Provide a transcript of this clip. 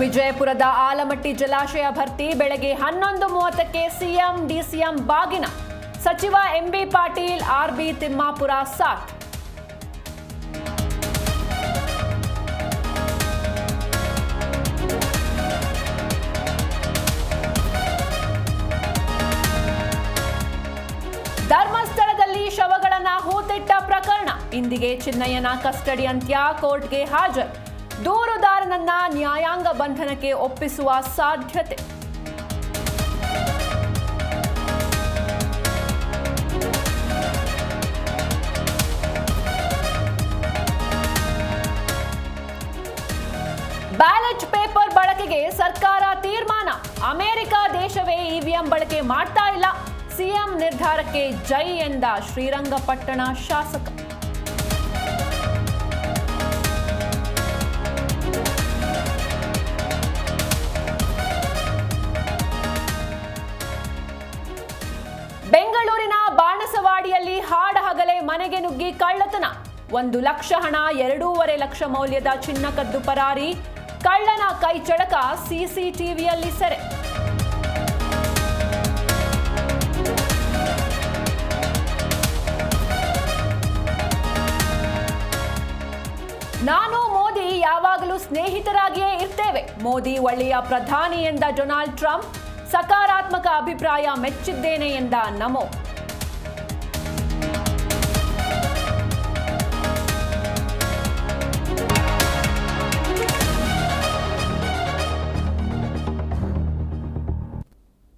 ವಿಜಯಪುರದ ಆಲಮಟ್ಟಿ ಜಲಾಶಯ ಭರ್ತಿ ಬೆಳಗ್ಗೆ ಹನ್ನೊಂದು ಮೂವತ್ತಕ್ಕೆ ಸಿಎಂ ಡಿಸಿಎಂ ಬಾಗಿನ. ಸಚಿವ ಎಂಬಿ ಪಾಟೀಲ್ ಆರ್ಬಿ ತಿಮ್ಮಾಪುರ ಸಾಥ್. ಧರ್ಮಸ್ಥಳದಲ್ಲಿ ಶವಗಳನ್ನು ಹೂತಿಟ್ಟ ಪ್ರಕರಣ. ಇಂದಿಗೆ ಚಿನ್ನಯ್ಯನ ಕಸ್ಟಡಿ ಅಂತ್ಯ ಕೋರ್ಟ್ಗೆ ಹಾಜರು. ದೂರುದಾರನನ್ನ ನ್ಯಾಯಾಂಗ ಬಂಧನಕ್ಕೆ ಒಪ್ಪಿಸುವ ಸಾಧ್ಯತೆ. ಬ್ಯಾಲೆಟ್ ಪೇಪರ್ ಬಳಕೆಗೆ ಸರ್ಕಾರ ತೀರ್ಮಾನ. ಅಮೆರಿಕ ದೇಶವೇ ಇವಿಎಂ ಬಳಕೆ ಮಾಡ್ತಾ ಇಲ್ಲ. ಸಿಎಂ ನಿರ್ಧಾರಕ್ಕೆ ಜೈ ಎಂದ ಶ್ರೀರಂಗಪಟ್ಟಣ ಶಾಸಕ. ಮನೆಗೆ ನುಗ್ಗಿ ಕಳ್ಳತನ. ಒಂದು ಲಕ್ಷ ಹಣ, ಎರಡೂವರೆ ಲಕ್ಷ ಮೌಲ್ಯದ ಚಿನ್ನ ಕದ್ದು ಪರಾರಿ. ಕಳ್ಳನ ಕೈ ಚಳಕ ಸಿಸಿಟಿವಿಯಲ್ಲಿ ಸೆರೆ. ನಾನು ಮೋದಿ ಯಾವಾಗಲೂ ಸ್ನೇಹಿತರಾಗಿಯೇ ಇರ್ತೇವೆ. ಮೋದಿ ಒಳ್ಳೆಯ ಪ್ರಧಾನಿ ಎಂದ ಡೊನಾಲ್ಡ್ ಟ್ರಂಪ್, ಸಕಾರಾತ್ಮಕ ಅಭಿಪ್ರಾಯ ಮೆಚ್ಚಿದ್ದೇನೆ ಎಂದ ನಮೋ.